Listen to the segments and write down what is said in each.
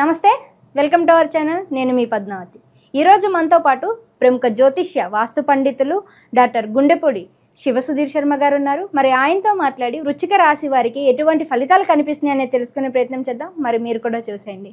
నమస్తే welcome to our channel. నేను మీ పద్మావతి. ఈరోజు మనతో పాటు ప్రముఖ జ్యోతిష్య వాస్తు పండితులు డాక్టర్ గుండెపొడి శివ సుధీర్ శర్మ గారు ఉన్నారు. మరి ఆయనతో మాట్లాడి వృచ్చిక రాశి వారికి ఎటువంటి ఫలితాలు కనిపిస్తున్నాయి తెలుసుకునే ప్రయత్నం చేద్దాం. మరి మీరు కూడా చూసేయండి.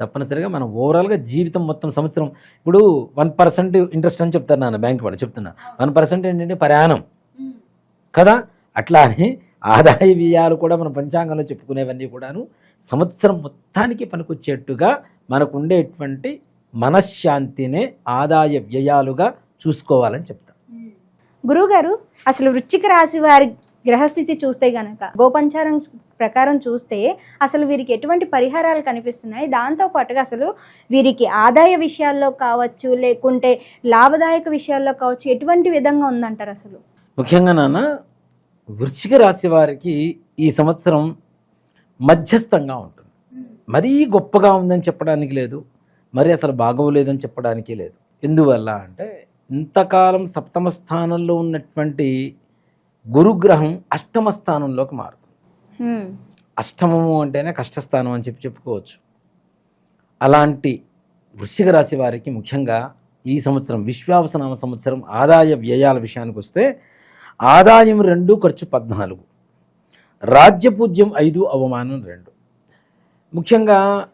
తప్పనిసరిగా మనం ఓవరాల్గా జీవితం మొత్తం సంవత్సరం ఇప్పుడు వన్ పర్సెంట్ ఇంట్రెస్ట్ అని చెప్తారు నాన్న బ్యాంక్ వాళ్ళు చెప్తున్నా. వన్ పర్సెంట్ ఏంటంటే ప్రయాణం. కదా? అట్లా అని ఆదాయ వ్యయాలు కూడా మన పంచాంగంలో చెప్పుకునేవన్నీ కూడాను సంవత్సరం మొత్తానికి పనికొచ్చేట్టుగా మనకు ఉండేటువంటి మనశ్శాంతినే ఆదాయ వ్యయాలుగా చూసుకోవాలని చెప్తాను గురువుగారు అసలు వృచ్చిక రాశి వారి గ్రహస్థితి చూస్తే గనక గోపంచారం ప్రకారం చూస్తే అసలు వీరికి ఎటువంటి పరిహారాలు కనిపిస్తున్నాయి? దాంతో పాటుగా అసలు వీరికి ఆదాయ విషయాల్లో కావచ్చు లేకుంటే లాభదాయక విషయాల్లో కావచ్చు ఎటువంటి విధంగా ఉందంటారు అసలు? ముఖ్యంగా నాన్న వృశ్చిక రాశి వారికి ఈ సంవత్సరం మధ్యస్థంగా ఉంటుంది. మరీ గొప్పగా ఉందని చెప్పడానికి లేదు మరి అసలు బాగోలేదని చెప్పడానికి లేదు. ఎందువల్ల అంటే ఇంతకాలం సప్తమ స్థానంలో ఉన్నటువంటి గురుగ్రహం అష్టమ స్థానంలోకి మారుతుంది. అష్టమము అంటేనే కష్టస్థానం అని చెప్పి చెప్పుకోవచ్చు. అలాంటి వృశ్చిక రాశి వారికి ముఖ్యంగా ఈ సంవత్సరం విశ్వావసనామ సంవత్సరం ఆదాయ వ్యయాల విషయానికి వస్తే ఆదాయం రెండు ఖర్చు పద్నాలుగు. రాజ్యపూజ్యం ఐదు అవమానం రెండు. ముఖ్యంగా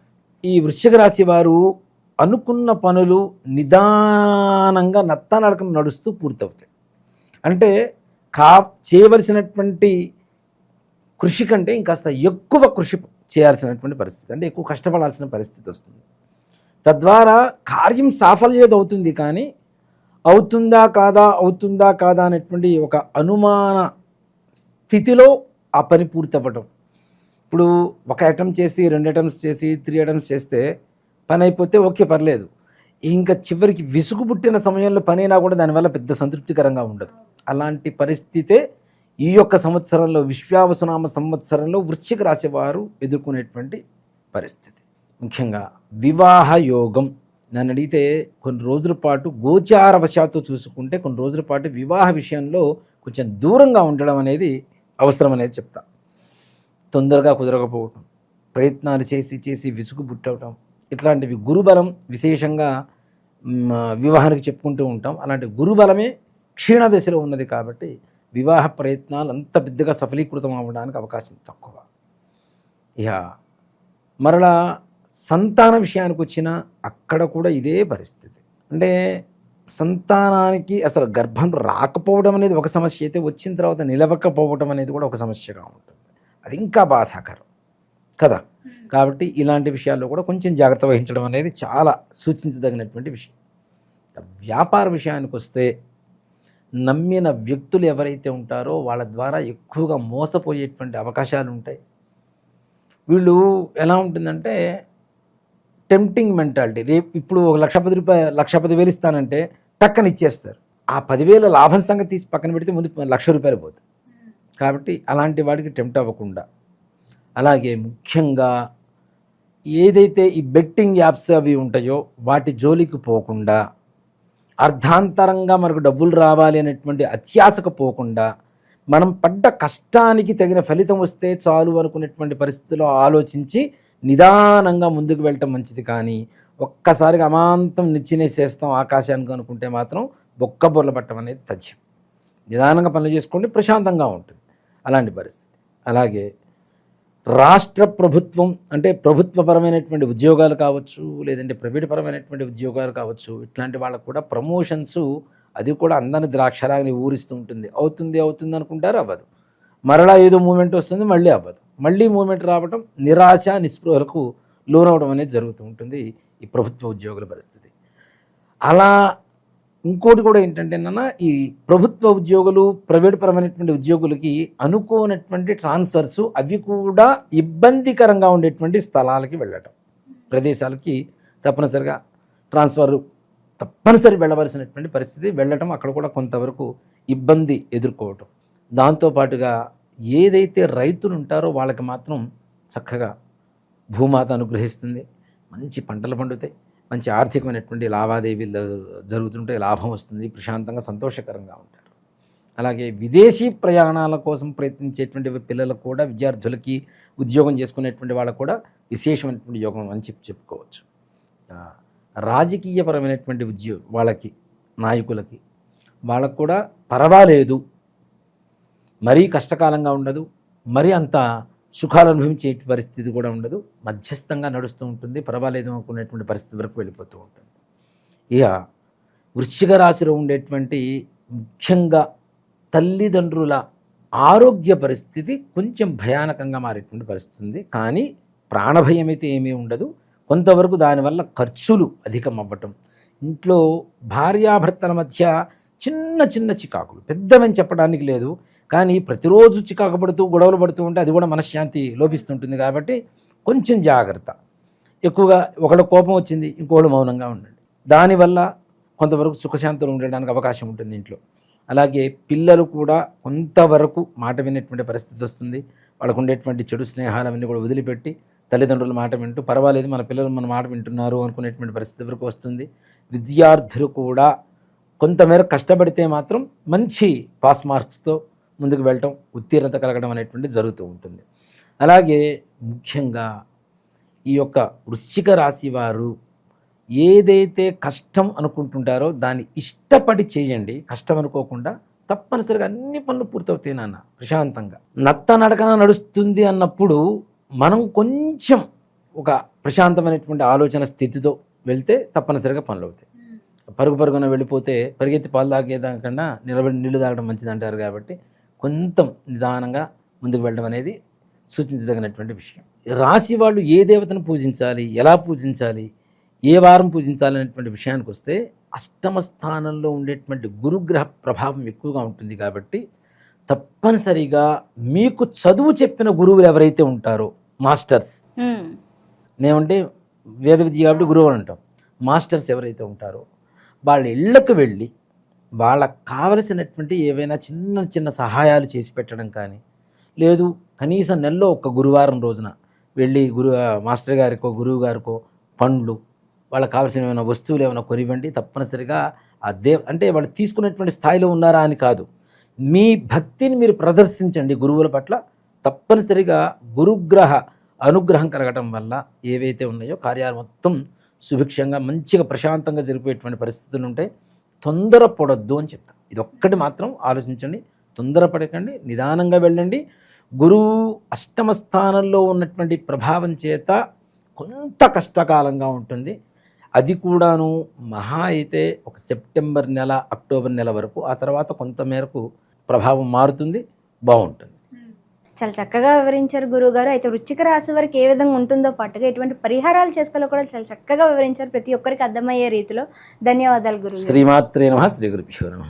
ఈ వృశ్చిక రాశి వారు అనుకున్న పనులు నిదానంగా నత్తనడకన నడుస్తూ పూర్తవుతాయి. అంటే కా చేయవలసినటువంటి కృషి కంటే ఇంకాస్త ఎక్కువ కృషి చేయాల్సినటువంటి పరిస్థితి. అంటే ఎక్కువ కష్టపడాల్సిన పరిస్థితి వస్తుంది. తద్వారా కార్యం సాఫల్యత అవుతుంది కానీ అవుతుందా కాదా అవుతుందా కాదా అనేటువంటి ఒక అనుమాన స్థితిలో ఆ పని పూర్తవ్వటం ఇప్పుడు ఒక అటెంప్ట్ చేసి రెండు ఐటమ్స్ చేసి త్రీ ఐటమ్స్ చేస్తే పని అయిపోతే ఓకే పర్లేదు. ఇంకా చివరికి విసుగు పుట్టిన సమయంలో పని అయినా కూడా దానివల్ల పెద్ద సంతృప్తికరంగా ఉండదు. అలాంటి పరిస్థితే ఈ యొక్క సంవత్సరంలో విశ్వావసునామ సంవత్సరంలో వృశ్చిక రాశి వారు ఎదుర్కొనేటువంటి పరిస్థితి. ముఖ్యంగా వివాహ యోగం. నన్ను అడిగితే కొన్ని రోజుల పాటు గోచారవశాత్తు చూసుకుంటే కొన్ని రోజుల పాటు వివాహ విషయంలో కొంచెం దూరంగా ఉండడం అనేది అవసరం అనేది చెప్తా. తొందరగా కుదరకపోవటం ప్రయత్నాలు చేసి చేసి విసుగు పుట్టవటం ఇట్లాంటివి గురుబలం విశేషంగా వివాహానికి చెప్పుకుంటూ ఉంటాం. అలాంటి గురుబలమే క్షీణ దశలో ఉన్నది కాబట్టి వివాహ ప్రయత్నాలు అంత పెద్దగా సఫలీకృతం అవ్వడానికి అవకాశం తక్కువ. ఇక మరలా సంతాన విషయానికి వచ్చిన అక్కడ కూడా ఇదే పరిస్థితి. అంటే సంతానానికి అసలు గర్భం రాకపోవడం అనేది ఒక సమస్య అయితే వచ్చిన తర్వాత నిలవకపోవడం అనేది కూడా ఒక సమస్యగా ఉంటుంది. అది ఇంకా బాధాకరం కదా? కాబట్టి ఇలాంటి విషయాల్లో కూడా కొంచెం జాగ్రత్త వహించడం అనేది చాలా సూచించదగినటువంటి విషయం. వ్యాపార విషయానికి వస్తే నమ్మిన వ్యక్తులు ఎవరైతే ఉంటారో వాళ్ళ ద్వారా ఎక్కువగా మోసపోయేటువంటి అవకాశాలు ఉంటాయి. వీళ్ళు ఎలా ఉంటుందంటే టెంప్టింగ్ మెంటాలిటీ రేపు ఇప్పుడు ఒక లక్ష పది రూపాయలు లక్ష పదివేలు ఇస్తానంటే టక్కన ఇచ్చేస్తారు. ఆ పదివేల లాభం సంగతి తీసి పక్కన పెడితే ముందు లక్ష రూపాయలు పోతుంది కాబట్టి అలాంటి వాడికి టెంప్ట్ అవ్వకుండా. అలాగే ముఖ్యంగా ఏదైతే ఈ బెట్టింగ్ యాప్స్ అవి ఉంటాయో వాటి జోలికి పోకుండా అర్ధాంతరంగా మనకు డబ్బులు రావాలి అనేటువంటి అత్యాశకు పోకుండా మనం పడ్డ కష్టానికి తగిన ఫలితం వస్తే చాలు అనుకునేటువంటి పరిస్థితుల్లో ఆలోచించి నిదానంగా ముందుకు వెళ్ళటం మంచిది. కానీ ఒక్కసారిగా అమాంతం నిచ్చినేసేస్తాం ఆకాశానికి అనుకుంటే మాత్రం బొక్క బొర్ల పట్టడం అనేది తథ్యం. నిదానంగా పనులు చేసుకోండి ప్రశాంతంగా ఉంటుంది. అలాంటి పరిస్థితి. అలాగే రాష్ట్ర ప్రభుత్వం అంటే ప్రభుత్వపరమైనటువంటి ఉద్యోగాలు కావచ్చు లేదంటే ప్రైవేట్ పరమైనటువంటి ఉద్యోగాలు కావచ్చు ఇట్లాంటి వాళ్ళకు కూడా ప్రమోషన్స్ అది కూడా అందరిని ద్రాక్షలాగా ఊరిస్తూ ఉంటుంది. అవుతుంది అవుతుంది అనుకుంటారు అవ్వదు. మరలా ఏదో మూమెంట్ వస్తుంది మళ్ళీ అవ్వదు. మళ్ళీ మూమెంట్ రావటం నిరాశ నిస్పృహలకు లోనవడం అనేది జరుగుతూ ఉంటుంది ఈ ప్రభుత్వ ఉద్యోగుల పరిస్థితి. అలా ఇంకోటి కూడా ఏంటంటే నాన్న ఈ ప్రభుత్వ ఉద్యోగులు ప్రైవేట్ పరమైనటువంటి ఉద్యోగులకి అనుకోనటువంటి ట్రాన్స్ఫర్స్ అవి కూడా ఇబ్బందికరంగా ఉండేటువంటి స్థలాలకి వెళ్ళటం. ప్రదేశాలకి తప్పనిసరిగా ట్రాన్స్ఫర్ తప్పనిసరి వెళ్ళవలసినటువంటి పరిస్థితి వెళ్ళటం అక్కడ కూడా కొంతవరకు ఇబ్బంది ఎదుర్కోవటం. దాంతోపాటుగా ఏదైతే రైతులు ఉంటారో వాళ్ళకి మాత్రం చక్కగా భూమాత అనుగ్రహిస్తుంది. మంచి పంటలు పండుతాయి. మంచి ఆర్థికమైనటువంటి లావాదేవీలు జరుగుతుంటే లాభం వస్తుంది ప్రశాంతంగా సంతోషకరంగా ఉంటారు. అలాగే విదేశీ ప్రయాణాల కోసం ప్రయత్నించేటువంటి పిల్లలకు కూడా విద్యార్థులకి ఉద్యోగం చేసుకునేటువంటి వాళ్ళకు కూడా విశేషమైనటువంటి యోగం అని చెప్పి చెప్పుకోవచ్చు. రాజకీయపరమైనటువంటి ఉద్యో వాళ్ళకి నాయకులకి వాళ్ళకు కూడా పర్వాలేదు. మరీ కష్టకాలంగా ఉండదు. మరీ అంత సుఖాలు అనుభవించే పరిస్థితి కూడా ఉండదు. మధ్యస్థంగా నడుస్తూ ఉంటుంది. పర్వాలేదు అనుకునేటువంటి పరిస్థితి వరకు వెళ్ళిపోతూ ఉంటుంది. ఇక వృశ్చిక రాశిలో ఉండేటువంటి ముఖ్యంగా తల్లిదండ్రుల ఆరోగ్య పరిస్థితి కొంచెం భయానకంగా మారేటువంటి పరిస్థితి ఉంది. కానీ ప్రాణభయం అయితే ఏమీ ఉండదు. కొంతవరకు దానివల్ల ఖర్చులు అధికం అవ్వటం ఇంట్లో భార్యాభర్తల మధ్య చిన్న చిన్న చికాకులు. పెద్దవని చెప్పడానికి లేదు. కానీ ప్రతిరోజు చికాకు పడుతూ గొడవలు పడుతూ ఉంటే అది కూడా మనశ్శాంతి లోపిస్తుంటుంది కాబట్టి కొంచెం జాగ్రత్త. ఎక్కువగా ఒకళ్ళ కోపం వచ్చింది ఇంకోళ్ళు మౌనంగా ఉండండి. దానివల్ల కొంతవరకు సుఖశాంతులు ఉండడానికి అవకాశం ఉంటుంది ఇంట్లో. అలాగే పిల్లలు కూడా కొంతవరకు మాట వినేటువంటి పరిస్థితి వస్తుంది. వాళ్ళకు ఉండేటువంటి చెడు స్నేహాలవన్నీ కూడా వదిలిపెట్టి తల్లిదండ్రుల మాట వింటూ పర్వాలేదు మన పిల్లలు మన మాట వింటున్నారు అనుకునేటువంటి పరిస్థితి వరకు వస్తుంది. విద్యార్థులు కూడా కొంతమేర కష్టపడితే మాత్రం మంచి పాస్ మార్క్స్తో ముందుకు వెళ్ళటం ఉత్తీర్ణత కలగడం అనేటువంటి జరుగుతూ ఉంటుంది. అలాగే ముఖ్యంగా ఈ యొక్క వృశ్చిక రాశి వారు ఏదైతే కష్టం అనుకుంటుంటారో దాన్ని ఇష్టపడి చేయండి. కష్టం అనుకోకుండా తప్పనిసరిగా అన్ని పనులు పూర్తవుతాయి నాన్న ప్రశాంతంగా. నత్త నడకన నడుస్తుంది అన్నప్పుడు మనం కొంచెం ఒక ప్రశాంతమైనటువంటి ఆలోచన స్థితితో వెళ్తే తప్పనిసరిగా పనులు అవుతాయి పరుగు పరుగున వెళ్ళిపోతే పరిగెత్తి పాలు తాగేదానికన్నా నిలబడి నీళ్ళు తాగడం మంచిది అంటారు కాబట్టి కొంచెం నిదానంగా ముందుకు వెళ్ళడం అనేది సూచించదగినటువంటి విషయం. రాశి వాళ్ళు ఏ దేవతను పూజించాలి ఎలా పూజించాలి ఏ వారం పూజించాలి అనేటువంటి విషయానికి వస్తే అష్టమ స్థానంలో ఉండేటువంటి గురుగ్రహ ప్రభావం ఎక్కువగా ఉంటుంది కాబట్టి తప్పనిసరిగా మీకు చదువు చెప్పిన గురువులు ఎవరైతే ఉంటారో మాస్టర్స్. ఉమ్, నేమంటే వేద విద్య కాబట్టి గురువు అని అంటాం. మాస్టర్స్ ఎవరైతే ఉంటారో వాళ్ళ ఇళ్ళకు వెళ్ళి వాళ్ళకు కావలసినటువంటి ఏవైనా చిన్న చిన్న సహాయాలు చేసి పెట్టడం కానీ లేదు కనీసం నెలలో ఒక గురువారం రోజున వెళ్ళి గురు మాస్టర్ గారికో గురువు గారికో పండ్లు వాళ్ళకి కావాల్సిన ఏమైనా వస్తువులు ఏమైనా కొనివ్వండి తప్పనిసరిగా ఆ దేవ్ అంటే వాళ్ళు తీసుకున్నటువంటి స్థాయిలో ఉన్నారా అని కాదు. మీ భక్తిని మీరు ప్రదర్శించండి గురువుల పట్ల. తప్పనిసరిగా గురుగ్రహ అనుగ్రహం కలగటం వల్ల ఏవైతే ఉన్నాయో కార్యాలు మొత్తం సుభిక్షంగా మంచిగా ప్రశాంతంగా జరిపేటువంటి పరిస్థితులు ఉంటాయి తొందరపడొద్దు అని చెప్తా. ఇది ఒక్కటి మాత్రం ఆలోచించండి తొందరపడకండి నిదానంగా వెళ్ళండి. గురువు అష్టమ స్థానంలో ఉన్నటువంటి ప్రభావం చేత కొంత కష్టకాలంగా ఉంటుంది. అది కూడాను మహా అయితే ఒక సెప్టెంబర్ నెల అక్టోబర్ నెల వరకు ఆ తర్వాత కొంత మేరకు ప్రభావం మారుతుంది బాగుంటుంది. చాలా చక్కగా వివరించారు గురువు గారు అయితే వృచ్చిక రాశి వారికి ఏ విధంగా ఉంటుందో పాటుగా ఎటువంటి పరిహారాలు చేసుకోవాలో కూడా చాలా చక్కగా వివరించారు. ప్రతి ఒక్కరికి అర్థమయ్యే రీతిలో. ధన్యవాదాలు గురువు శ్రీమాత్రే నమ. శ్రీ గురుభ్యో నమ.